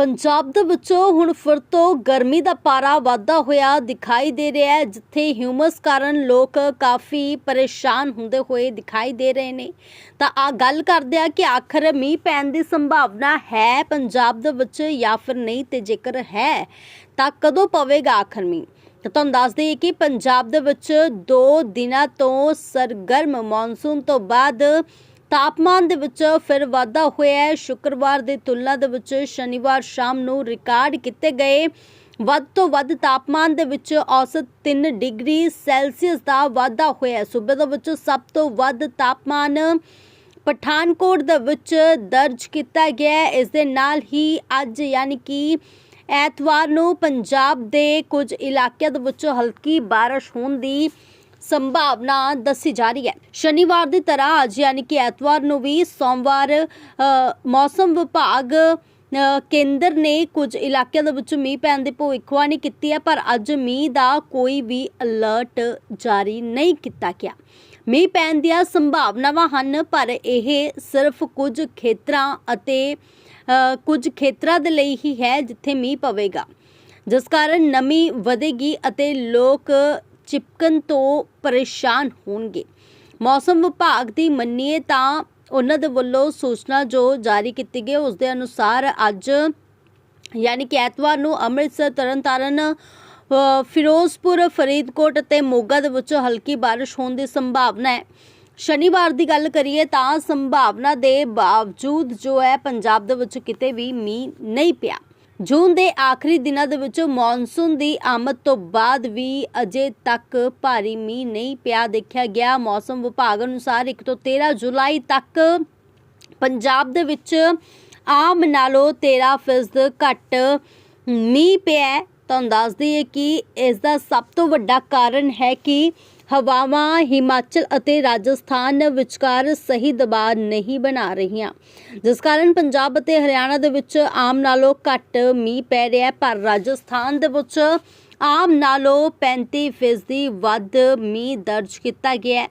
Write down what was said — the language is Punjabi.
ਪੰਜਾਬ ਦੇ ਵਿੱਚੋਂ ਹੁਣ ਫਿਰ ਤੋਂ ਗਰਮੀ ਦਾ ਪਾਰਾ ਵਾਧਾ ਹੋਇਆ ਦਿਖਾਈ ਦੇ ਰਿਹਾ ਹੈ, ਜਿੱਥੇ ਹਿਊਮਸ ਕਾਰਨ ਲੋਕ ਕਾਫੀ ਪਰੇਸ਼ਾਨ ਹੁੰਦੇ ਹੋਏ ਦਿਖਾਈ ਦੇ ਰਹੇ ਨੇ। ਤਾਂ ਆ ਗੱਲ ਕਰਦੇ ਆ ਕਿ ਆਖਰ ਮੀਂਹ ਪੈਣ ਦੀ ਸੰਭਾਵਨਾ ਹੈ ਪੰਜਾਬ ਦੇ ਵਿੱਚ ਜਾਂ ਫਿਰ ਨਹੀਂ ਤੇ ਜੇਕਰ ਹੈ, ਤਾਂ ਕਦੋਂ ਪਵੇਗਾ ਆਖਰ ਮੀਂਹ? ਤਾਂ ਤੁਹਾਨੂੰ ਦੱਸ ਦਈਏ ਕਿ ਪੰਜਾਬ ਦੇ ਵਿੱਚ 2 ਦਿਨਾਂ ਤੋਂ ਸਰਗਰਮ ਮੌਨਸੂਨ ਤੋਂ ਬਾਅਦ ਤਾਪਮਾਨ ਦੇ ਵਿੱਚ ਫਿਰ ਵਾਧਾ ਹੋਇਆ ਹੈ। ਸ਼ੁੱਕਰਵਾਰ ਦੀ ਤੁਲਨਾ ਦੇ ਵਿੱਚ ਸ਼ਨੀਵਾਰ ਸ਼ਾਮ ਨੂੰ ਰਿਕਾਰਡ ਕੀਤੇ ਗਏ ਵੱਧ ਤੋਂ ਵੱਧ ਤਾਪਮਾਨ ਦੇ ਵਿੱਚ ਔਸਤ 3 ਡਿਗਰੀ ਸੈਲਸੀਅਸ ਦਾ ਵਾਧਾ ਹੋਇਆ ਸੂਬੇ ਦੇ ਵਿੱਚ ਸਭ ਤੋਂ ਵੱਧ ਤਾਪਮਾਨ ਪਠਾਨਕੋਟ ਦੇ ਵਿੱਚ ਦਰਜ ਕੀਤਾ ਗਿਆ ਇਸ ਦੇ ਨਾਲ ਹੀ ਅੱਜ ਯਾਨੀ ਕਿ ਐਤਵਾਰ ਨੂੰ ਪੰਜਾਬ ਦੇ ਕੁਝ ਇਲਾਕਿਆਂ ਦੇ ਵਿੱਚ ਹਲਕੀ ਬਾਰਿਸ਼ ਹੋਣ ਦੀ ਸੰਭਾਵਨਾ ਦੱਸੀ ਜਾ ਰਹੀ ਹੈ। ਸ਼ਨੀਵਾਰ ਦੀ ਤਰ੍ਹਾਂ ਅੱਜ ਯਾਨੀ ਕਿ ਐਤਵਾਰ ਨੂੰ ਵੀ ਸੋਮਵਾਰ ਮੌਸਮ ਵਿਭਾਗ ਕੇਂਦਰ ਨੇ ਕੁਝ ਇਲਾਕਿਆਂ ਦੇ ਵਿੱਚ ਮੀਂਹ ਪੈਣ ਦੀ ਭਵਿੱਖਬਾਣੀ ਕੀਤੀ ਹੈ, ਪਰ ਅੱਜ ਮੀਂਹ ਦਾ ਕੋਈ ਵੀ ਅਲਰਟ ਜਾਰੀ ਨਹੀਂ ਕੀਤਾ ਗਿਆ। ਮੀਂਹ ਪੈਣ ਦੀਆਂ ਸੰਭਾਵਨਾਵਾਂ ਹਨ, ਪਰ ਇਹ ਸਿਰਫ ਕੁਝ ਖੇਤਰਾਂ ਅਤੇ ਕੁਝ ਖੇਤਰਾਂ ਦੇ ਲਈ ਹੀ ਹੈ ਜਿੱਥੇ ਮੀਂਹ ਪਵੇਗਾ। ਜਿਸ ਕਾਰਨ ਨਮੀ ਵਧੇਗੀ ਅਤੇ ਲੋਕ ਚਿਪਕਣ ਤੋਂ ਪਰੇਸ਼ਾਨ ਹੋਣਗੇ। ਮੌਸਮ ਵਿਭਾਗ ਦੀ ਮੰਨੀਏ ਤਾਂ ਉਹਨਾਂ ਦੇ ਵੱਲੋਂ ਸੂਚਨਾ ਜੋ ਜਾਰੀ ਕੀਤੀ ਗਈ, ਉਸ ਦੇ ਅਨੁਸਾਰ ਅੱਜ, ਯਾਨੀ ਕਿ ਐਤਵਾਰ ਨੂੰ ਅੰਮ੍ਰਿਤਸਰ, ਤਰਨਤਾਰਨ ਫਿਰੋਜ਼ਪੁਰ, ਫਰੀਦਕੋਟ ਅਤੇ ਮੋਗਾ ਦੇ ਵਿੱਚ ਹਲਕੀ ਬਾਰਿਸ਼ ਹੋਣ ਦੀ ਸੰਭਾਵਨਾ ਹੈ। ਸ਼ਨੀਵਾਰ ਦੀ ਗੱਲ ਕਰੀਏ ਤਾਂ ਸੰਭਾਵਨਾ ਦੇ ਬਾਵਜੂਦ ਜੋ ਹੈ, ਪੰਜਾਬ ਦੇ ਵਿੱਚ ਕਿਤੇ ਵੀ ਮੀਂਹ ਨਹੀਂ ਪਿਆ। ਜੂਨ ਦੇ ਆਖਰੀ ਦਿਨਾਂ ਦੇ ਵਿੱਚ ਮੌਨਸੂਨ ਦੀ ਆਮਦ ਤੋਂ ਬਾਅਦ ਵੀ ਅਜੇ ਤੱਕ ਭਾਰੀ ਮੀਂਹ ਨਹੀਂ ਪਿਆ ਦੇਖਿਆ ਗਿਆ। ਮੌਸਮ ਵਿਭਾਗ ਅਨੁਸਾਰ 1 ਤੋਂ 13 ਜੁਲਾਈ ਤੱਕ ਪੰਜਾਬ ਦੇ ਵਿੱਚ ਆਮ ਨਾਲੋਂ 13% ਘੱਟ ਮੀਂਹ ਪਿਆ ਤੁਹਾਨੂੰ ਦੱਸ ਦਈਏ ਕਿ ਇਸ ਦਾ ਸਭ ਤੋਂ ਵੱਡਾ ਕਾਰਨ ਹੈ ਕਿ ਹਵਾਵਾਂ ਹਿਮਾਚਲ ਅਤੇ ਰਾਜਸਥਾਨ ਵਿਚਕਾਰ ਸਹੀ ਦਬਾਅ ਨਹੀਂ ਬਣਾ ਰਹੀਆਂ। ਜਿਸ ਕਾਰਨ ਪੰਜਾਬ ਅਤੇ ਹਰਿਆਣਾ ਦੇ ਵਿੱਚ ਆਮ ਨਾਲੋਂ ਘੱਟ ਮੀਂਹ ਪੈ ਰਿਹਾ ਪਰ ਰਾਜਸਥਾਨ ਦੇ ਵਿੱਚ ਆਮ ਨਾਲੋਂ 35% ਵੱਧ ਮੀਂਹ ਦਰਜ ਕੀਤਾ ਗਿਆ